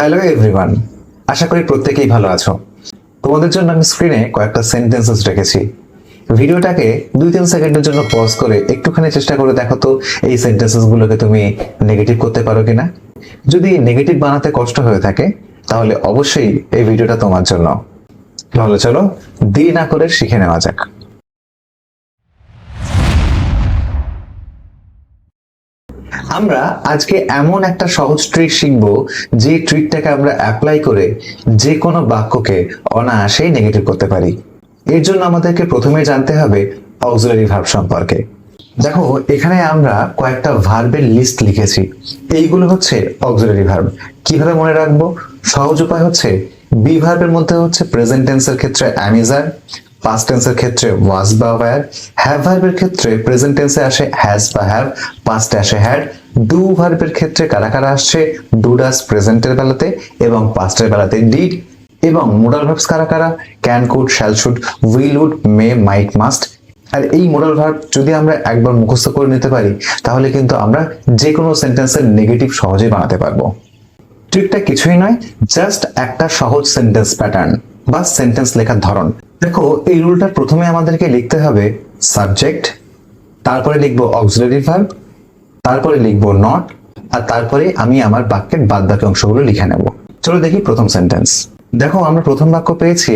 Hello everyone আশা করি প্রত্যেকেই ভালো আছো। তোমাদের জন্য আমি স্ক্রিনে কয়েকটা সেন্টেন্সেস রেখেছি। ভিডিওটাকে দুই তিন সেকেন্ডের জন্য পজ করে একটুখানি চেষ্টা করে দেখো তো এই সেন্টেন্সেস গুলোকে তুমি নেগেটিভ করতে পারো কিনা। যদি নেগেটিভ বানাতে কষ্ট হয়ে থাকে, তাহলে অবশ্যই এই ভিডিওটা তোমার জন্য। তাহলে চলো দেরি না করে শিখে নেওয়া যাক। আমরা আজকে এমন একটা সহজ ট্রিক শিখব, যে ট্রিকটাকে আমরা অ্যাপ্লাই করে যে কোনো বাক্যকে অনায়াসেই নেগেটিভ করতে পারি। এর জন্য আমাদেরকে প্রথমে জানতে হবে অক্সিলারি ভার্ব সম্পর্কে। দেখো, এখানে আমরা কয়েকটা ভার্বের লিস্ট লিখেছি। এইগুলো হচ্ছে অক্সিলারি ভার্ব কীভাবে মনে রাখব? সহজ উপায় হচ্ছে বি ভার্বের মধ্যে হচ্ছে প্রেজেন্ট টেন্সের ক্ষেত্রে অ্যামিজার পাস্ট টেন্সের ক্ষেত্রে ওয়াজ বা ওয়্যার হ্যাভ ভার্বের ক্ষেত্রে প্রেজেন্ট টেন্সে আসে হ্যাজ বা হ্যাভ পাস্টে আসে হ্যাড ডু ভার্বের ক্ষেত্রে কারা কারা আসছে? ডু ডাস প্রেজেন্টের বেলাতে এবং পাস্টের বেলাতে ডিড এবং মোডাল ভার্বস কারা কারা? Can could shall should will would may might must আর এই মোডাল ভার্ব যদি আমরা একবার মুখস্থ করে নিতে পারি, তাহলে কিন্তু আমরা যে কোনো সেন্টেন্সের নেগেটিভ সহজেই বানাতে পারব। ট্রিকটা কিছুই নয় জাস্ট একটা সহজ সেন্টেন্স প্যাটার্ন বা সেন্টেন্স লেখার ধরন। দেখো, এই রুলটা প্রথমে আমাদেরকে লিখতে হবে সাবজেক্ট তারপরে লিখব অক্সিলারি ভার্ব তারপরে লিখব নট আর তারপরে আমি আমার বাক্যের বাদ বাকি অংশগুলো লিখে নেব। চলো দেখি প্রথম সেন্টেন্স দেখো, আমরা প্রথম বাক্য পেয়েছি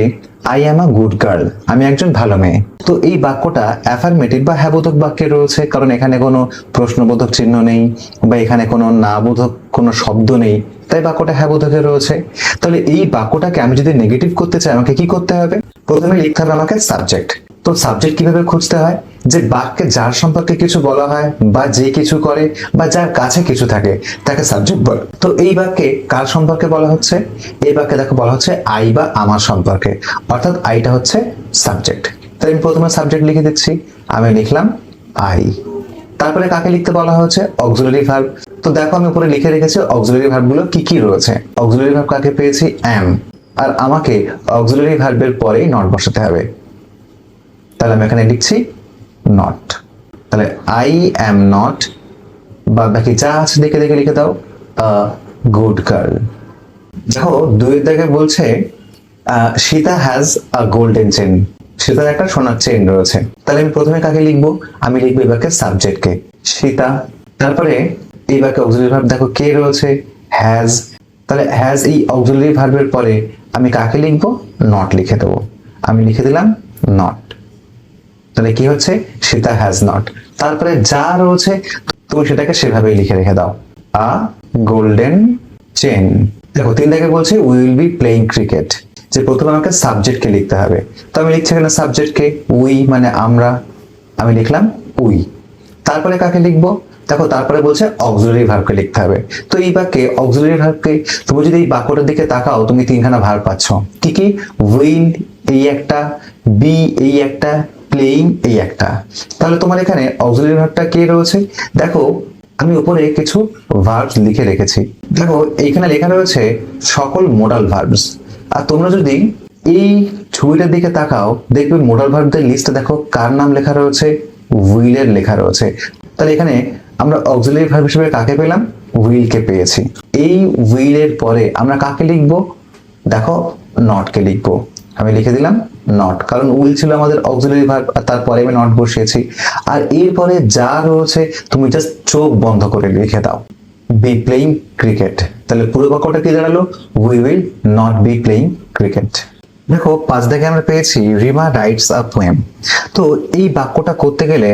I am a good girl আমি একজন ভালো মেয়ে। তো এই বাক্যটা অ্যাফার্মেটিভ বা হ্যাবোধক বাক্যে রয়েছে, কারণ এখানে কোনো প্রশ্নবোধক চিহ্ন নেই, বা এখানে কোনো না বোধক কোনো শব্দ নেই, তাই বাক্যটা হ্যাবোধকে রয়েছে। তাহলে এই বাক্যটাকে আমি যদি নেগেটিভ করতে চাই, আমাকে কি করতে হবে? প্রথমে লিখতে হবে আমাকে সাবজেক্ট তো সাবজেক্ট কীভাবে খুঁজতে হয়? যে বাক্যে যার সম্পর্কে কিছু বলা হয়, বা যে কিছু করে, বা যার কাছে কিছু থাকে, তাকে সাবজেক্ট বলে। তো এই বাক্যে কার সম্পর্কে বলা হচ্ছে? এই বাক্যে দেখো বলা হচ্ছে আই বা আমার সম্পর্কে। অর্থাৎ আইটা হচ্ছে সাবজেক্ট তাই আমি প্রথমে সাবজেক্ট লিখে দিচ্ছি। আমি লিখলাম আই। তারপরে কাকে লিখতে বলা হচ্ছে অক্সিলারি ভার্ব তো দেখো আমি উপরে লিখে রেখেছি অক্সিলারি ভার্বগুলো কি কি রয়েছে? অক্সিলারি ভার্ব কাকে পেয়েছি? অ্যাম আর আমাকে অক্সিলারি ভার্বের পরেই নট বসাতে হবে। তাহলে আমি এখানে লিখছি নট তাহলে আই অ্যাম নট বা বাকি যা আছে দেখে দেখে লিখে দাও গুড গার্ল দেখো দুইয়ের দাগে বলছে Sita has a golden chain সীতার একটা সোনার চেন রয়েছে। তাহলে আমি প্রথমে কাকে লিখব? আমি লিখব বাক্যের সাবজেক্টকে সীতা। তারপরে এই বাক্যে অক্সিলারি ভার্ব দেখো কে রয়েছে? হ্যাজ তাহলে হ্যাজ এই অক্সিলারি ভার্বের পরে আমি কাকে লিখব? নট লিখে দেবো। আমি লিখে দিলাম নট তাহলে কি হচ্ছে? সীতা হ্যাজ নট তারপরে যা রয়েছে, তুমি সেটাকে সেভাবেই লিখে রেখে দাও। আ গোল্ডেন চেন দেখো, তিন থেকে বলছে we will be playing cricket যে প্রথমে আমাকে সাবজেক্টকে লিখতে হবে। তো আমি লিখছি এখানে সাবজেক্টকে উই মানে আমরা। আমি লিখলাম উই তারপরে কাকে লিখব? দেখো, তারপরে বলছে অক্সিলারি ভার্বকে লিখতে হবে। তো এই বাক্যে অক্সিলারি ভার্বকে তুমি যদি এই বাক্যটার দিকে তাকাও, তুমি তিনখানা ভার্ব পাচ্ছ। কি কি? উইল এই একটা বি এই একটা প্লেইং এই একটা। তাহলে তোমার এখানে অক্সিলারি ভার্বটা কে রয়েছে? দেখো, আমি উপরে কিছু ভার্বস লিখে রেখেছি। দেখো, এইখানে লেখা রয়েছে সকল মোডাল ভার্বস আর তোমরা যদি এই ছবিটার দিকে তাকাও, দেখবে মোডাল ভার্বদের লিস্টে দেখো, কার নাম লেখা রয়েছে? উইলের লেখা রয়েছে। তাহলে এখানে আমরা অক্সিলারি ভার্ব হিসেবে কাকে পেলাম? উইলকে পেয়েছি। এই উইলের পরে আমরা কাকে লিখব? দেখো নটকে লিখব। আমি লিখে দিলাম নট কারণ উইল ছিল আমাদের অক্সিলারি ভার্ব আর তারপরে আমি নট বসিয়েছি। আর এরপরে যা রয়েছে, তুমি জাস্ট চোখ বন্ধ করে লিখে দাও। বি প্লেইং ক্রিকেট তাহলে পুরো বাক্যটা কি দাঁড়াল? We will not be playing cricket দেখো, পাঁচ দেখে আমরা পেয়েছি রিমা রাইটস আ পোয়েম তো এই বাক্যটা করতে গেলে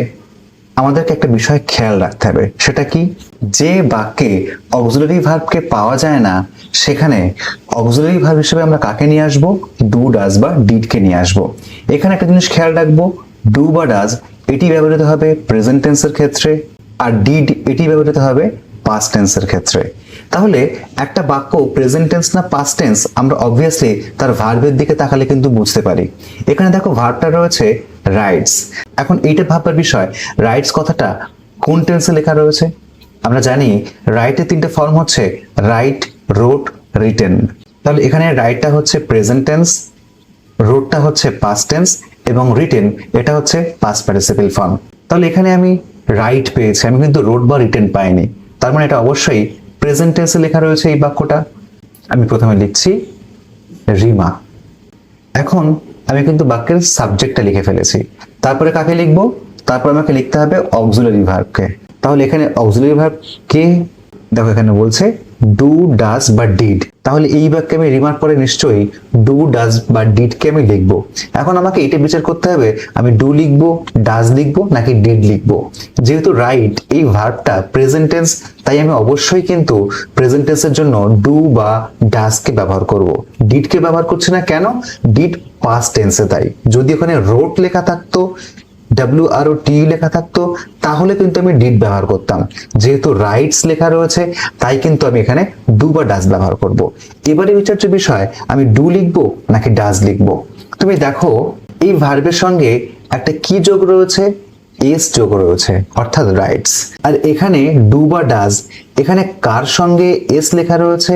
আমাদেরকে একটা বিষয় খেয়াল রাখতে হবে। সেটা কি? যে বাক্যে অক্সিলারি ভার্বকে পাওয়া যায় না, সেখানে অক্সিলারি ভার্ব হিসেবে আমরা কাকে নিয়ে আসব? ডু ডাজ বা ডিডকে নিয়ে আসব। এখানে একটা জিনিস খেয়াল রাখব ডু বা ডাজ এটি ব্যবহৃত হবে প্রেজেন্ট টেন্সের ক্ষেত্রে আর ডিড এটি ব্যবহৃত হবে পাস্ট টেন্সের ক্ষেত্রে। তাহলে একটা বাক্য প্রেজেন্ট টেন্স না পাস্ট টেন্স আমরা অবভিয়াসলি তার ভার্বের দিকে তাকালে কিন্তু বুঝতে পারি। এখানে দেখো ভার্বটা রয়েছে রাইটস এখন এইটা ভাববার বিষয় রাইটস কথাটা কোন টেন্সে লেখা রয়েছে? আমরা জানি রাইটের তিনটে ফর্ম হচ্ছে রাইট রোট রিটেন তাহলে এখানে রাইটটা হচ্ছে প্রেজেন্ট টেন্স রোডটা হচ্ছে পাস্ট টেন্স এবং রিটেন এটা হচ্ছে পাস্ট পার্টিসিপেল ফর্ম তাহলে এখানে আমি রাইট পেয়েছি, আমি কিন্তু রোড বা রিটেন পাইনি। তার মানে এটা অবশ্যই প্রেজেন্ট টেন্সে লেখা রয়েছে এই বাক্যটা। আমি প্রথমে লিখছি, রিমা। এখন আমি কিন্তু বাক্যের সাবজেক্টটা লিখে ফেলেছি। তারপরে কাকে লিখব? তারপর আমাকে লিখতে হবে অক্সিলারি ভার্বকে তাহলে এখানে অক্সিলারি ভার্ব কে দেখো এখানে বলছে ডু ডাস বা ডিড তাহলে এই বাক্যে আমি রিমার পরে নিশ্চয়ই ডু ডাজ বা ডিডকে আমি লিখব। এখন আমাকে এটা বিচার করতে হবে, আমি ডু লিখব ডাজ লিখব নাকি ডিড লিখব। যেহেতু রাইট এই ভার্বটা প্রেজেন্ট টেন্স তাই আমি অবশ্যই কিন্তু প্রেজেন্ট টেন্সের জন্য ডু বা ডাজকে ব্যবহার করব। ডিডকে ব্যবহার করছি না কেন? ডিড পাস্ট টেন্সে তাই। যদি ওখানে রোট লেখা থাকতো ডাব্লিউ আর ও টি লেখা থাকতো, তাহলে কিন্তু আমি ডিড ব্যবহার করতাম। যেহেতু রাইটস লেখা রয়েছে, তাই কিন্তু আমি এখানে বা ডাজ ব্যবহার করব। এবারে বিচার্য বিষয়, আমি ডু লিখব নাকি ডাজ লিখব? তুমি দেখো, এই ভার্বের সঙ্গে একটা কি যোগ রয়েছে? এস যোগ রয়েছে, অর্থাৎ রাইটস আর এখানে ডু বা ডাজ এখানে কার সঙ্গে এস লেখা রয়েছে?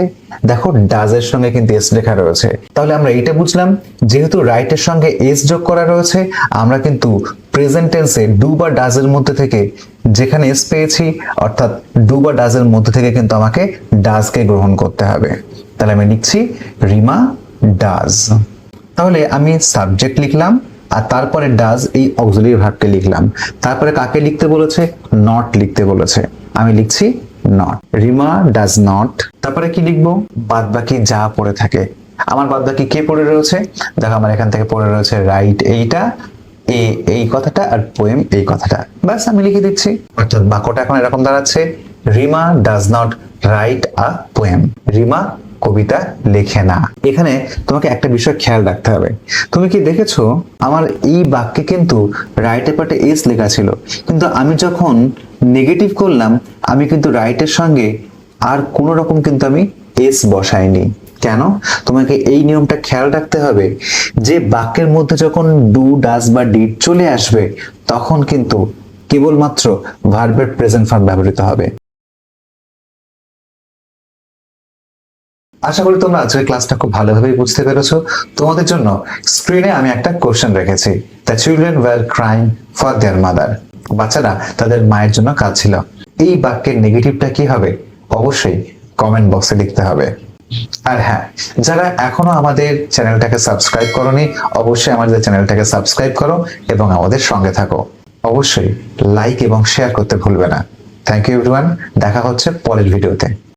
দেখো ডাজের সঙ্গে কিন্তু এস লেখা রয়েছে। তাহলে আমরা এটা বুঝলাম, যেহেতু রাইটের সঙ্গে এস যোগ করা রয়েছে, আমরা কিন্তু প্রেজেন্ট টেন্সে ডু বা ডাজের মধ্যে থেকে যেখানে এস পেয়েছি, অর্থাৎ ডু বা ডাজের মধ্যে থেকে কিন্তু আমাকে ডাজকে গ্রহণ করতে হবে। তাহলে আমি লিখছি রিমা ডাজ তাহলে আমি সাবজেক্ট লিখলাম, আর তারপরে ডাজ এই অক্সিলারি ভার্বকে লিখলাম। তারপরে কাকে লিখতে বলেছে? নট লিখতে বলেছে। আমি লিখছি নট রিমা ডাজ নট তারপরে কি লিখব? বাদ বাকি যা পড়ে থাকে। আমার বাদ বাকি কে পড়ে রয়েছে? দেখো আমার এখান থেকে পড়ে রয়েছে রাইট এইটা এ, এই কথাটা আর পোয়েম এই কথাটা। ব্যাস, আমি লিখে দিচ্ছি। অর্থাৎ বাক্যটা এখন এরকম দাঁড়াচ্ছে, Rima does not write a poem Rima কবিতা লেখে না। এখানে তোমাকে একটা বিষয় খেয়াল রাখতে হবে। তুমি কি দেখেছ, আমার এই বাক্যে কিন্তু রাইটের পার্টে এস লেখা ছিল। কিন্তু আমি যখন নেগেটিভ করলাম, আমি কিন্তু রাইটের সঙ্গে আর কোনো রকম কিন্তু আমি এস বসাইনি। কেন? তোমাকে এই নিয়মটা খেয়াল রাখতে হবে যে বাক্যের মধ্যে যখন ডু ডাজ বা ডিড চলে আসবে, তখন কিন্তু কেবলমাত্র ভার্বের প্রেজেন্ট ফর্ম ব্যবহৃত হবে। আশা করি তোমরা আজকের ক্লাসটা খুব ভালোভাবেই বুঝতে পেরেছ। তোমাদের জন্য স্ক্রিনে আমি একটা কোশ্চেন রেখেছি। The children were crying for their mother বাচ্চারা তাদের মায়ের জন্য কাঁদছিল। এই বাক্যের নেগেটিভটা কি হবে? অবশ্যই কমেন্ট বক্সে লিখতে হবে। আর হ্যাঁ যারা এখনও আমাদের চ্যানেলটাকে সাবস্ক্রাইব করনি, অবশ্যই আমাদের চ্যানেলটাকে সাবস্ক্রাইব করো এবং আমাদের সঙ্গে থাকো। অবশ্যই লাইক এবং শেয়ার করতে ভুলবে না। থ্যাংক ইউ এভরিওয়ান দেখা হচ্ছে পরের ভিডিওতে।